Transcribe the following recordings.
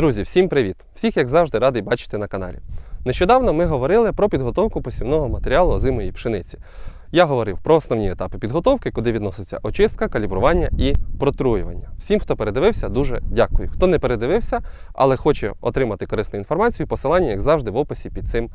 Друзі, всім привіт! Всіх, як завжди, радий бачити на каналі. Нещодавно ми говорили про підготовку посівного матеріалу озимої пшениці. Я говорив про основні етапи підготовки, куди відноситься очистка, калібрування і протруювання. Всім, хто передивився, дуже дякую. Хто не передивився, але хоче отримати корисну інформацію, посилання, як завжди, в описі під цим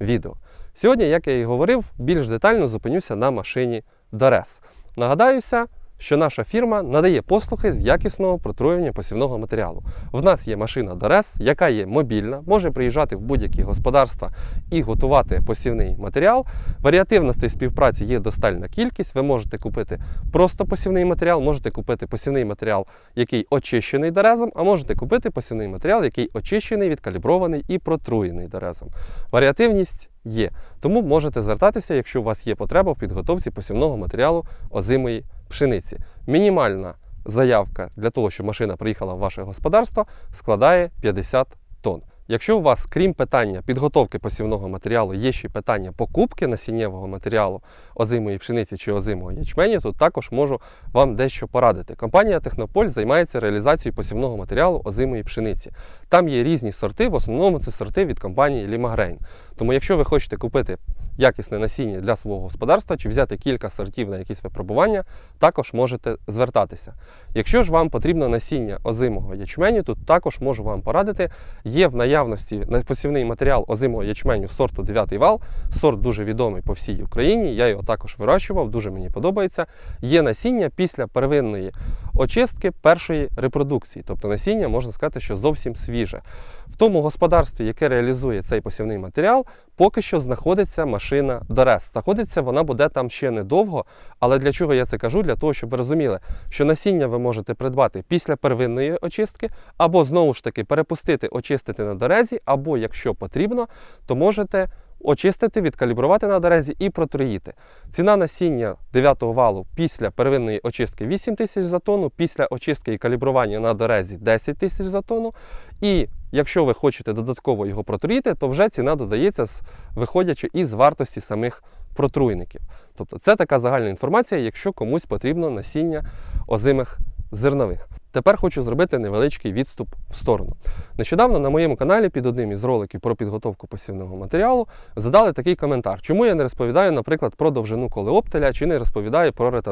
відео. Сьогодні, як я і говорив, більш детально зупинюся на машині Дорес. Нагадаюся, що наша фірма надає послуги з якісного протруювання посівного матеріалу. В нас є машина Дорес, яка є мобільна, може приїжджати в будь-які господарства і готувати посівний матеріал. Варіативностей співпраці є достальна кількість. Ви можете купити просто посівний матеріал, можете купити посівний матеріал, який очищений дорезом, а можете купити посівний матеріал, який очищений, відкалібрований і протруєний дорезом. Варіативність є, тому можете звертатися, якщо у вас є потреба в підготовці посівного матеріалу озимої пшениці. Мінімальна заявка для того, щоб машина приїхала в ваше господарство, складає 50 тонн. Якщо у вас, крім питання підготовки посівного матеріалу, є ще питання покупки насіннєвого матеріалу озимої пшениці чи озимого ячменю, то також можу вам дещо порадити. Компанія Технополь займається реалізацією посівного матеріалу озимої пшениці. Там є різні сорти, в основному це сорти від компанії Лімагрейн. Тому, якщо ви хочете купити якісне насіння для свого господарства чи взяти кілька сортів на якісь випробування, також можете звертатися. Якщо ж вам потрібно насіння озимого ячменю, тут також можу вам порадити. Є в наявності посівний матеріал озимого ячменю сорту 9 вал. Сорт дуже відомий по всій Україні. Я його також вирощував, дуже мені подобається. Є насіння після первинної очистки першої репродукції, тобто насіння можна сказати, що зовсім свіже. В тому господарстві, яке реалізує цей посівний матеріал, поки що знаходиться машина Дорес. Знаходиться вона буде там ще недовго. Але для чого я це кажу? Для того, щоб ви розуміли, що насіння ви можете придбати після первинної очистки, або знову ж таки перепустити, очистити на дорезі, або якщо потрібно, то можете. Очистити, відкалібрувати на дорезі і протруїти. Ціна насіння 9 валу після первинної очистки 8 тисяч за тонну, після очистки і калібрування на дорезі 10 тисяч за тонну. І якщо ви хочете додатково його протруїти, то вже ціна додається, виходячи із вартості самих протруйників. Тобто це така загальна інформація, якщо комусь потрібно насіння озимих зернових. Тепер хочу зробити невеличкий відступ в сторону. Нещодавно на моєму каналі під одним із роликів про підготовку посівного матеріалу задали такий коментар, чому я не розповідаю, наприклад, про довжину колеоптеля чи не розповідаю про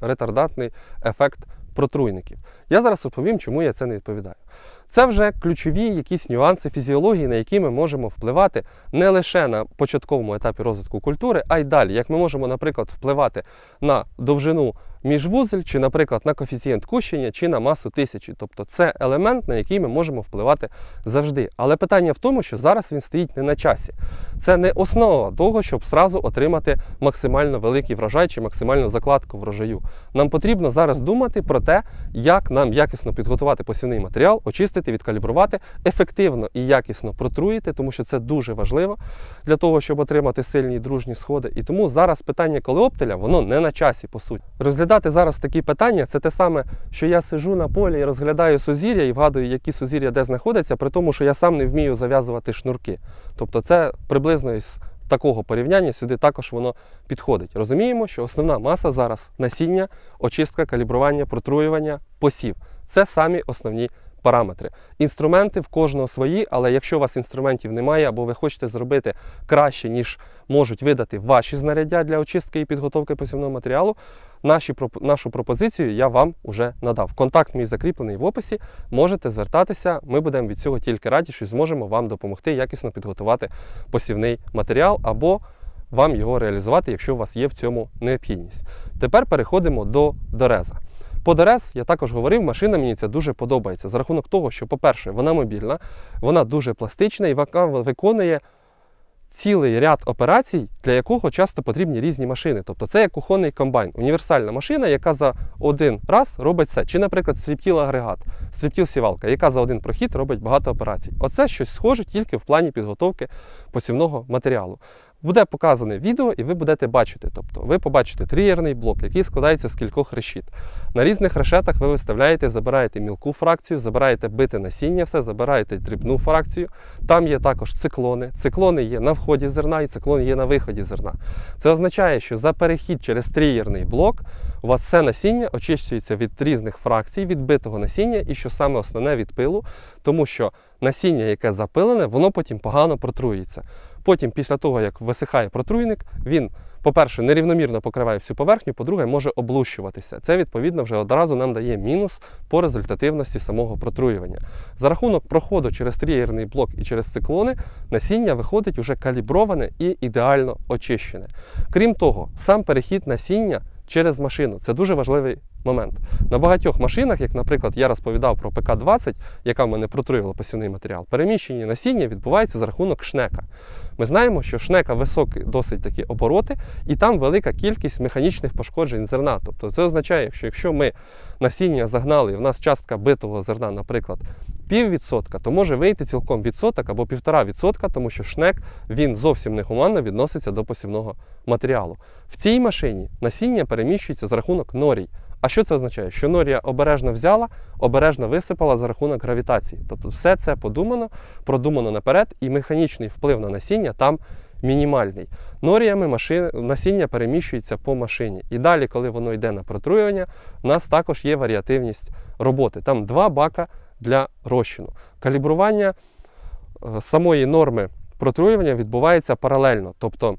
ретардатний ефект протруйників. Я зараз розповім, чому я це не відповідаю. Це вже ключові якісь нюанси фізіології, на які ми можемо впливати не лише на початковому етапі розвитку культури, а й далі. Як ми можемо, наприклад, впливати на довжину міжвузель, чи, наприклад, на коефіцієнт кущення, чи на масу тисячі. Тобто це елемент, на який ми можемо впливати завжди. Але питання в тому, що зараз він стоїть не на часі. Це не основа того, щоб зразу отримати максимально великий врожай чи максимальну закладку врожаю. Нам потрібно зараз думати про те, як нам якісно підготувати посівний матеріал, очистити, відкалібрувати, ефективно і якісно протруїти, тому що це дуже важливо для того, щоб отримати сильні дружні сходи. І тому зараз питання колеоптеля, воно не на часі, по суті. Зараз такі питання це те саме, що я сижу на полі і розглядаю сузір'я і вгадую, які сузір'я де знаходяться, при тому, що я сам не вмію зав'язувати шнурки. Тобто, це приблизно із такого порівняння сюди також воно підходить. Розуміємо, що основна маса зараз насіння, очистка, калібрування, протруювання, посів. Це самі основні параметри. Інструменти в кожного свої, але якщо у вас інструментів немає, або ви хочете зробити краще, ніж можуть видати ваші знаряддя для очистки і підготовки посівного матеріалу, наші, нашу пропозицію я вам вже надав. Контакт мій закріплений в описі. Можете звертатися, ми будемо від цього тільки раді, що зможемо вам допомогти якісно підготувати посівний матеріал або вам його реалізувати, якщо у вас є в цьому необхідність. Тепер переходимо до дореза. По ДРС я також говорив, машина мені це дуже подобається за рахунок того, що, по-перше, вона мобільна, вона дуже пластична і виконує цілий ряд операцій, для якого часто потрібні різні машини. Тобто це як кухонний комбайн, універсальна машина, яка за один раз робить все. Чи, наприклад, стріптіл агрегат, стріптіл сівалка, яка за один прохід робить багато операцій. Оце щось схоже тільки в плані підготовки посівного матеріалу. Буде показане відео, і ви будете бачити. Тобто ви побачите трієрний блок, який складається з кількох решіт. На різних решетах ви виставляєте, забираєте мілку фракцію, забираєте бите насіння, все, забираєте дрібну фракцію. Там є також циклони. Циклони є на вході зерна і циклони є на виході зерна. Це означає, що за перехід через трієрний блок у вас все насіння очищується від різних фракцій, від битого насіння і що саме основне від пилу, тому що насіння, яке запилене, воно потім погано протруюється. Потім, після того, як висихає протруйник, він, по-перше, нерівномірно покриває всю поверхню, по-друге, може облущуватися. Це, відповідно, вже одразу нам дає мінус по результативності самого протруювання. За рахунок проходу через трієрний блок і через циклони, насіння виходить уже каліброване і ідеально очищене. Крім того, сам перехід насіння через машину це дуже важливий момент. На багатьох машинах, як, наприклад, я розповідав про ПК-20, яка в мене протруювала посівний матеріал, переміщення насіння відбувається за рахунок шнека. Ми знаємо, що шнека високі досить такі обороти, і там велика кількість механічних пошкоджень зерна. Тобто це означає, що якщо ми насіння загнали, і в нас частка битого зерна, наприклад, піввідсотка, то може вийти цілком відсоток або півтора відсотка, тому що шнек він зовсім негуманно відноситься до посівного матеріалу. В цій машині насіння переміщується за рахунок норій. А що це означає? Що норія обережно взяла, обережно висипала за рахунок гравітації. Тобто все це подумано, продумано наперед, і механічний вплив на насіння там мінімальний. Норіями машин, насіння переміщується по машині. І далі, коли воно йде на протруювання, у нас також є варіативність роботи. Там два бака для розчину. Калібрування е, самої норми протруювання відбувається паралельно. Тобто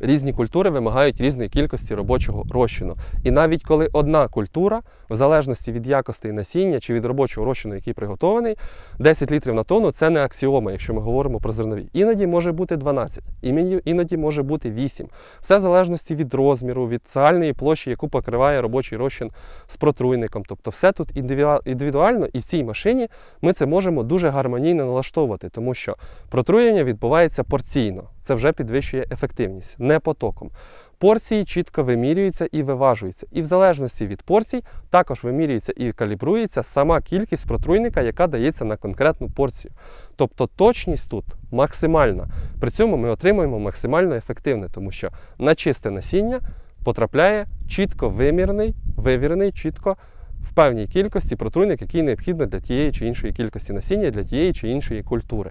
різні культури вимагають різної кількості робочого розчину. І навіть коли одна культура, в залежності від якості насіння чи від робочого розчину, який приготований, 10 літрів на тонну це не аксіома, якщо ми говоримо про зернові. Іноді може бути 12, іноді- може бути 8. Все в залежності від розміру, від загальної площі, яку покриває робочий розчин з протруйником. Тобто все тут індивідуально, і в цій машині ми це можемо дуже гармонійно налаштовувати, тому що протруєння відбувається порційно. Це вже підвищує ефективність, не потоком. Порції чітко вимірюються і виважуються. І в залежності від порцій також вимірюється і калібрується сама кількість протруйника, яка дається на конкретну порцію. Тобто точність тут максимальна. При цьому ми отримуємо максимально ефективне, тому що на чисте насіння потрапляє чітко вимірний, вивірений, чітко в певній кількості протруйник, який необхідно для тієї чи іншої кількості насіння, для тієї чи іншої культури.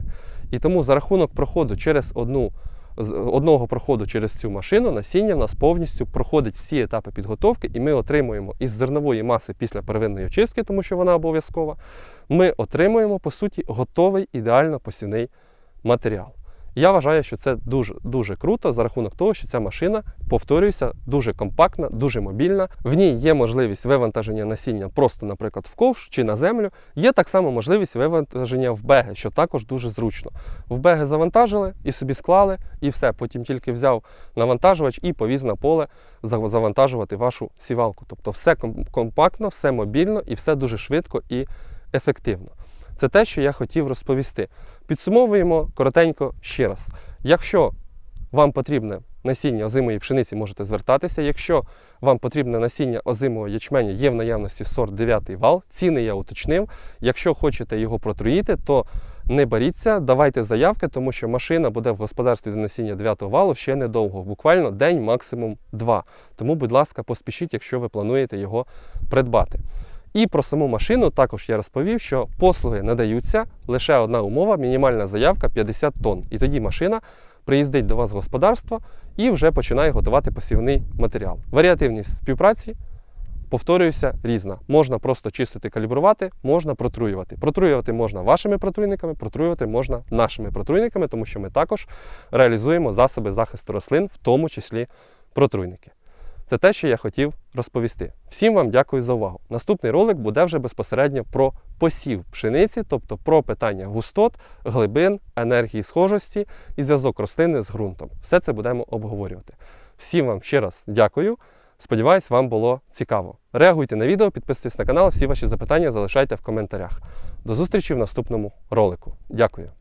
І тому за рахунок проходу через одну одного проходу через цю машину насіння в нас повністю проходить всі етапи підготовки, і ми отримуємо із зернової маси після первинної очистки, тому що вона обов'язкова, ми отримуємо по суті готовий ідеально посівний матеріал. Я вважаю, що це дуже дуже круто за рахунок того, що ця машина, повторююся, дуже компактна, дуже мобільна. В ній є можливість вивантаження насіння просто, наприклад, в ковш чи на землю. Є так само можливість вивантаження в беги, що також дуже зручно. В беги завантажили і собі склали, і все. Потім тільки взяв навантажувач і повіз на поле завантажувати вашу сівалку. Тобто все компактно, все мобільно і все дуже швидко і ефективно. Це те, що я хотів розповісти. Підсумовуємо коротенько ще раз. Якщо вам потрібне насіння озимої пшениці, можете звертатися. Якщо вам потрібне насіння озимого ячменя, є в наявності сорт 9 вал, ціни я уточнив. Якщо хочете його протруїти, то не боріться, давайте заявки, тому що машина буде в господарстві до насіння 9 валу ще недовго, буквально день, максимум два. Тому, будь ласка, поспішіть, якщо ви плануєте його придбати. І про саму машину також я розповів, що послуги надаються лише одна умова мінімальна заявка 50 тонн. І тоді машина приїздить до вас в господарство і вже починає готувати посівний матеріал. Варіативність співпраці, повторююся, різна. Можна просто чистити, калібрувати, можна протруювати. Протруювати можна вашими протруйниками, протруювати можна нашими протруйниками, тому що ми також реалізуємо засоби захисту рослин, в тому числі протруйники. Це те, що я хотів розповісти. Всім вам дякую за увагу. Наступний ролик буде вже безпосередньо про посів пшениці, тобто про питання густот, глибин, енергії схожості і зв'язок рослини з ґрунтом. Все це будемо обговорювати. Всім вам ще раз дякую. Сподіваюсь, вам було цікаво. Реагуйте на відео, підписуйтесь на канал, всі ваші запитання залишайте в коментарях. До зустрічі в наступному ролику. Дякую.